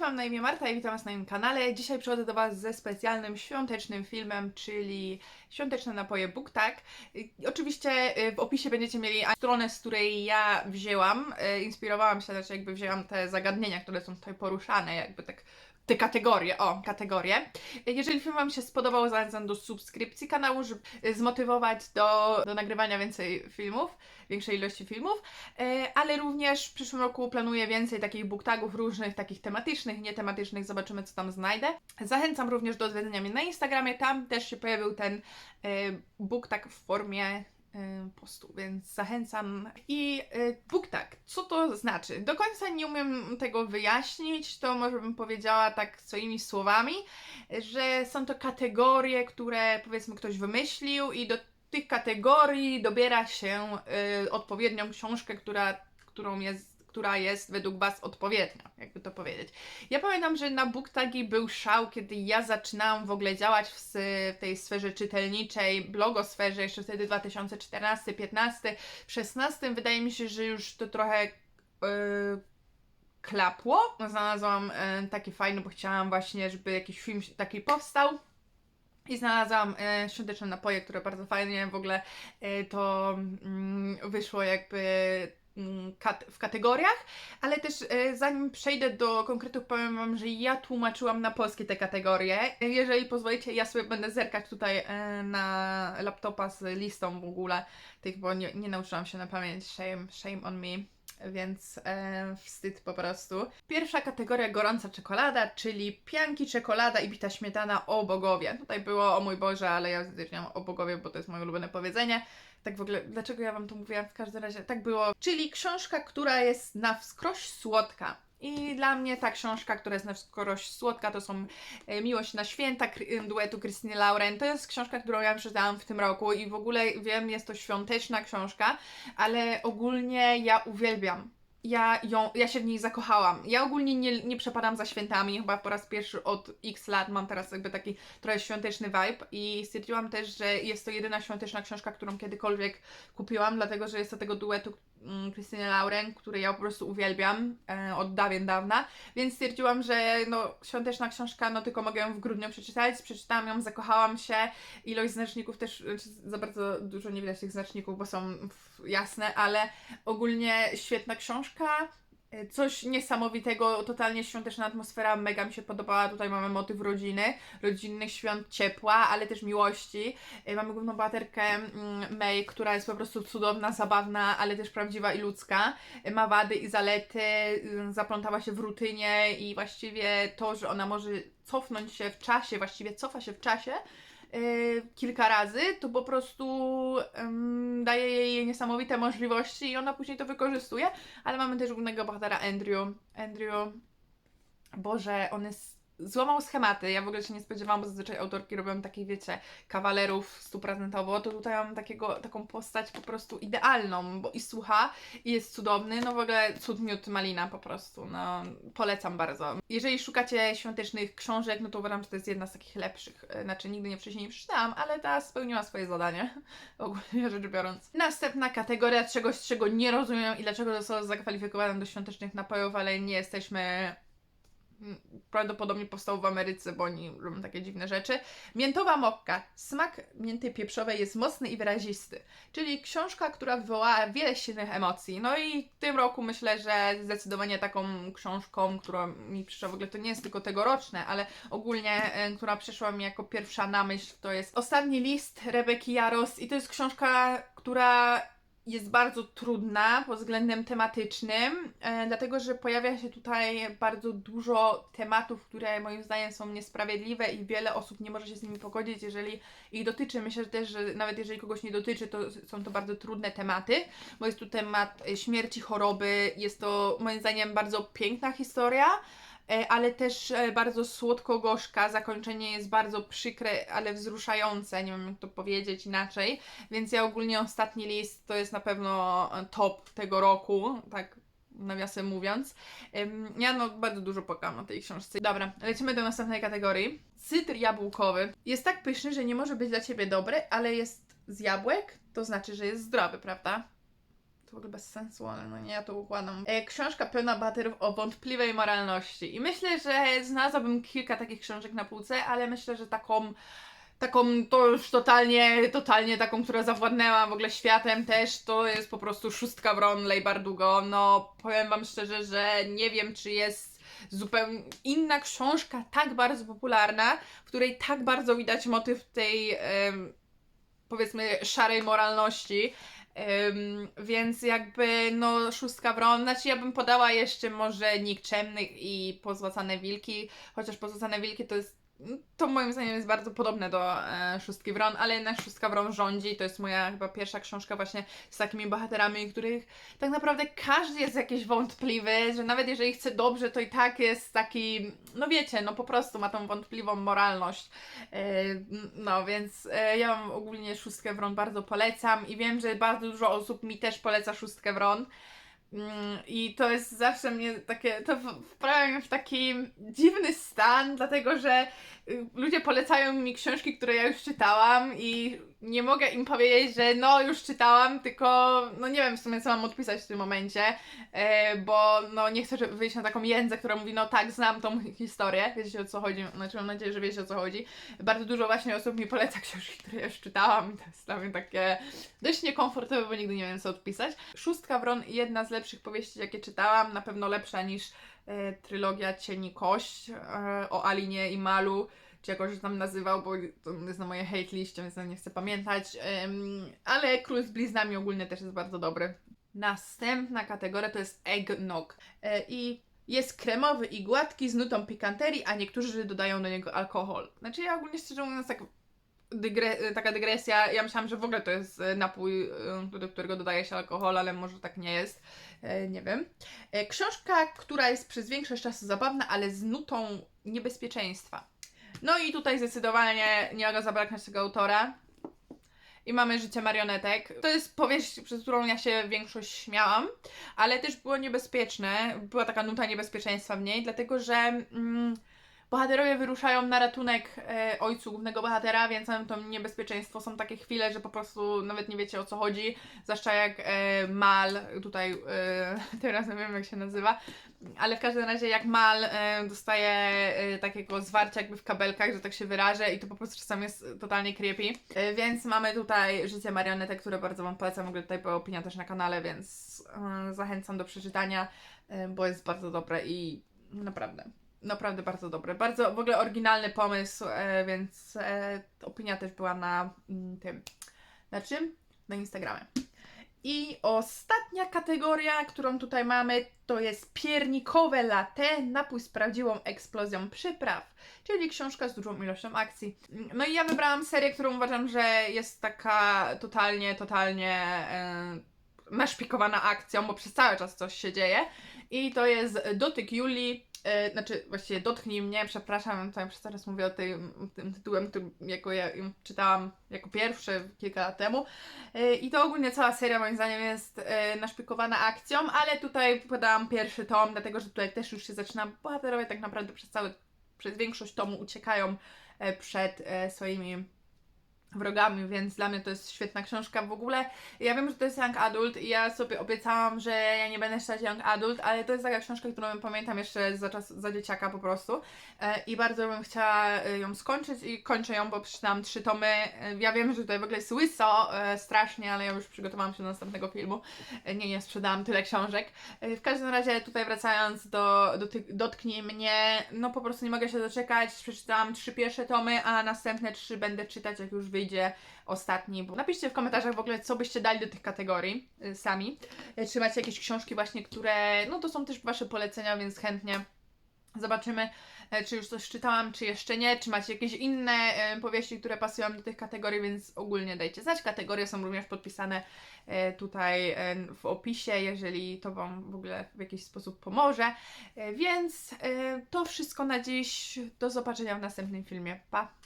mam na imię Marta i witam Was na moim kanale. Dzisiaj przychodzę do Was ze specjalnym świątecznym filmem, czyli świąteczne napoje BookTag. Oczywiście y, w opisie będziecie mieli stronę, z której ja wzięłam, y, inspirowałam się, znaczy jakby wzięłam te zagadnienia, które są tutaj poruszane, jakby tak te kategorie, o, kategorie. Jeżeli film Wam się spodobał, zachęcam do subskrypcji kanału, żeby y, zmotywować do, do nagrywania więcej filmów, większej ilości filmów, E, ale również w przyszłym roku planuję więcej takich booktagów różnych, takich tematycznych, nietematycznych, zobaczymy co tam znajdę. Zachęcam również do odwiedzenia mnie na Instagramie, tam też się pojawił ten e, booktag w formie e, postu, więc zachęcam. I e, booktag, co to znaczy? Do końca nie umiem tego wyjaśnić, to może bym powiedziała tak swoimi słowami, że są to kategorie, które powiedzmy ktoś wymyślił i do tych kategorii dobiera się y, odpowiednią książkę, która, którą jest, która jest według Was odpowiednia, jakby to powiedzieć. Ja pamiętam, że na BookTagi był szał, kiedy ja zaczynałam w ogóle działać w, tej sferze czytelniczej, blogosferze, jeszcze wtedy 2014, 15, 16. Wydaje mi się, że już to trochę y, klapło. Znalazłam y, taki fajny, bo chciałam właśnie, żeby jakiś film taki powstał. I znalazłam e, świąteczne napoje, które bardzo fajnie w ogóle e, to mm, wyszło jakby kat- w kategoriach, ale też e, zanim przejdę do konkretów, powiem Wam, że ja tłumaczyłam na polskie te kategorie. Jeżeli pozwolicie, ja sobie będę zerkać tutaj e, na laptopa z listą w ogóle tych, bo nie, nie nauczyłam się na pamięć. Shame, shame on me więc e, wstyd po prostu. Pierwsza kategoria gorąca czekolada, czyli pianki, czekolada i bita śmietana o bogowie. Tutaj było o mój Boże, ale ja zdecydowałam o bogowie, bo to jest moje ulubione powiedzenie. Tak w ogóle, dlaczego ja Wam to mówiłam? W każdym razie tak było. Czyli książka, która jest na wskroś słodka. I dla mnie ta książka, która jest na wskroś słodka, to są e, Miłość na święta Kry- duetu Krystyny Lauren. To jest książka, którą ja przeczytałam w tym roku i w ogóle wiem, jest to świąteczna książka, ale ogólnie ja uwielbiam. Ja, ją, ja się w niej zakochałam. Ja ogólnie nie, nie przepadam za świętami, chyba po raz pierwszy od x lat mam teraz jakby taki trochę świąteczny vibe i stwierdziłam też, że jest to jedyna świąteczna książka, którą kiedykolwiek kupiłam, dlatego że jest to tego duetu mm, Krystyny Lauren, który ja po prostu uwielbiam e, od dawien dawna, więc stwierdziłam, że no świąteczna książka, no tylko mogę ją w grudniu przeczytać, przeczytałam ją, zakochałam się, ilość znaczników też, znaczy za bardzo dużo nie widać tych znaczników, bo są f- jasne, ale ogólnie świetna książka, e, coś niesamowitego, totalnie świąteczna atmosfera, mega mi się podobała, tutaj mamy motyw rodziny, rodzinnych świąt, ciepła, ale też miłości. E, Mamy główną bohaterkę mm, May, która jest po prostu cudowna, zabawna, ale też prawdziwa i ludzka. E, Ma wady i zalety, y, zaplątała się w rutynie i właściwie to, że ona może cofnąć się w czasie, właściwie cofa się w czasie, kilka razy, to po prostu daje jej niesamowite możliwości i ona później to wykorzystuje, ale mamy też głównego bohatera Andrew. Andrew, Boże, on jest złamał schematy. Ja w ogóle się nie spodziewałam, bo zazwyczaj autorki robią takich, wiecie, kawalerów stuprocentowo, to tutaj mam takiego, taką postać po prostu idealną, bo i słucha, i jest cudowny, no w ogóle cud miód malina po prostu, no polecam bardzo. Jeżeli szukacie świątecznych książek, no to uważam, że to jest jedna z takich lepszych, E, znaczy nigdy nie wcześniej nie przeczytałam, ale ta spełniła swoje zadanie, ogólnie rzecz biorąc. Następna kategoria czegoś, czego nie rozumiem i dlaczego zostało zakwalifikowane do świątecznych napojów, ale nie jesteśmy prawdopodobnie powstał w Ameryce, bo oni robią takie dziwne rzeczy. Miętowa mokka. Smak mięty pieprzowej jest mocny i wyrazisty. Czyli książka, która wywołała wiele silnych emocji. No i w tym roku myślę, że zdecydowanie taką książką, która mi przyszła w ogóle, to nie jest tylko tegoroczne, ale ogólnie, e, która przyszła mi jako pierwsza na myśl, to jest Ostatni list Rebeki Jaros i to jest książka, która jest bardzo trudna pod względem tematycznym, e, dlatego że pojawia się tutaj bardzo dużo tematów, które moim zdaniem są niesprawiedliwe i wiele osób nie może się z nimi pogodzić, jeżeli ich dotyczy. Myślę też, że nawet jeżeli kogoś nie dotyczy, to są to bardzo trudne tematy, bo jest tu temat e, śmierci, choroby, jest to moim zdaniem bardzo piękna historia. E, Ale też e, bardzo słodko-gorzka. Zakończenie jest bardzo przykre, ale wzruszające. Nie wiem, jak to powiedzieć inaczej. Więc ja ogólnie ostatni list to jest na pewno e, top tego roku, tak nawiasem mówiąc. Ja no bardzo dużo płakałam na tej książce. Dobra, lecimy do następnej kategorii. Cydr jabłkowy. Jest tak pyszny, że nie może być dla Ciebie dobry, ale jest z jabłek, to znaczy, że jest zdrowy, prawda? Ogóle bez sensu, ale no nie, ja to układam. E, książka pełna bohaterów o wątpliwej moralności. I myślę, że znalazłabym kilka takich książek na półce, ale myślę, że taką taką to już totalnie, totalnie taką, która zawładnęła w ogóle światem też, to jest po prostu szóstka Wron Lej Bardugo. No, powiem wam szczerze, że nie wiem, czy jest zupełnie inna książka tak bardzo popularna, w której tak bardzo widać motyw tej, powiedzmy, szarej moralności. Więc jakby, no, szóstka wron, znaczy ja bym podała jeszcze może nikczemnych i pozłacane wilki, chociaż pozłacane wilki to jest, to moim zdaniem jest bardzo podobne do e, szóstki wron, ale jednak szóstka wron rządzi, to jest moja chyba pierwsza książka właśnie z takimi bohaterami, których tak naprawdę każdy jest jakiś wątpliwy, że nawet jeżeli chce dobrze, to i tak jest taki, no wiecie, no po prostu ma tą wątpliwą moralność. E, No, więc e, ja ogólnie szóstkę wron bardzo polecam i wiem, że bardzo dużo osób mi też poleca szóstkę wron. Mm, I to jest zawsze mnie takie, to wprawia mnie w taki dziwny stan, dlatego że ludzie polecają mi książki, które ja już czytałam i nie mogę im powiedzieć, że no już czytałam, tylko no nie wiem w sumie co mam odpisać w tym momencie, e, bo no nie chcę wyjść na taką jędzę, która mówi no tak, znam tą historię, wiecie o co chodzi, znaczy mam nadzieję, że wiecie o co chodzi. Bardzo dużo właśnie osób mi poleca książki, które ja już czytałam i to jest dla mnie takie dość niekomfortowe, bo nigdy nie wiem co odpisać. Szóstka Wron, jedna z lepszych powieści jakie czytałam, na pewno lepsza niż trylogia Cieni Kość e, o Alinie i Malu, czy jakoś tam nazywał, bo to jest na mojej hate liście, więc nie chcę pamiętać. Ale Król z Bliznami ogólnie też jest bardzo dobry. Następna kategoria to jest eggnog. E, I jest kremowy i gładki z nutą pikanterii, a niektórzy dodają do niego alkohol. Znaczy ja ogólnie szczerze mówiąc tak dygre- taka dygresja, ja myślałam, że w ogóle to jest e, napój, e, do którego dodaje się alkohol, ale może tak nie jest. E, Nie wiem. Książka, która jest przez większość czasu zabawna, ale z nutą niebezpieczeństwa. No i tutaj zdecydowanie nie mogę zabraknąć tego autora. I mamy życie marionetek. To jest powieść, przez którą ja się większość śmiałam, ale też było niebezpieczne. Była taka nuta niebezpieczeństwa w niej, dlatego że mm, bohaterowie wyruszają na ratunek e, ojcu głównego bohatera, więc mamy to niebezpieczeństwo. Są takie chwile, że po prostu nawet nie wiecie o co chodzi. Zwłaszcza jak e, Mal, tutaj e, teraz nie wiem jak się nazywa, ale w każdym razie jak Mal e, dostaje e, takiego zwarcia jakby w kabelkach, że tak się wyrażę i to po prostu czasami jest totalnie creepy. E, więc mamy tutaj Życie marionetek, które bardzo Wam polecam. W ogóle tutaj była opinia też na kanale, więc e, zachęcam do przeczytania, e, bo jest bardzo dobre i naprawdę. Naprawdę bardzo dobre. Bardzo w ogóle oryginalny pomysł, e, więc e, opinia też była na mm, tym. Na czym? Na Instagramie. I ostatnia kategoria, którą tutaj mamy, to jest piernikowe latte, napój z prawdziwą eksplozją przypraw, czyli książka z dużą ilością akcji. No i ja wybrałam serię, którą uważam, że jest taka totalnie, totalnie e, naszpikowana akcją, bo przez cały czas coś się dzieje. I to jest Dotyk Julii, e, znaczy właściwie Dotknij mnie, przepraszam, tutaj przez czas mówię o tym, tym tytułem, który jako ja czytałam jako pierwszy kilka lat temu. E, I to ogólnie cała seria moim zdaniem jest e, naszpikowana akcją, ale tutaj podałam pierwszy tom, dlatego że tutaj też już się zaczyna, bohaterowie tak naprawdę przez cały, przez większość tomu uciekają przed swoimi wrogami, więc dla mnie to jest świetna książka w ogóle. Ja wiem, że to jest young adult i ja sobie obiecałam, że ja nie będę czytać young adult, ale to jest taka książka, którą pamiętam jeszcze za czas, za dzieciaka po prostu e, i bardzo bym chciała e, ją skończyć i kończę ją, bo przeczytałam trzy tomy. E, Ja wiem, że tutaj w ogóle jest strasznie, ale ja już przygotowałam się do następnego filmu. Nie, nie sprzedałam tyle książek. W każdym razie tutaj wracając do, do tych Dotknij mnie, no po prostu nie mogę się doczekać. Przeczytałam trzy pierwsze tomy, a następne trzy będę czytać, jak już wyjdzie ostatni. Bo napiszcie w komentarzach w ogóle, co byście dali do tych kategorii y, sami. E, Czy macie jakieś książki właśnie, które, no to są też Wasze polecenia, więc chętnie zobaczymy, e, czy już coś czytałam, czy jeszcze nie, czy macie jakieś inne e, powieści, które pasują do tych kategorii, więc ogólnie dajcie znać. Kategorie są również podpisane tutaj w opisie, jeżeli to Wam w ogóle w jakiś sposób pomoże. Więc to wszystko na dziś. Do zobaczenia w następnym filmie. Pa!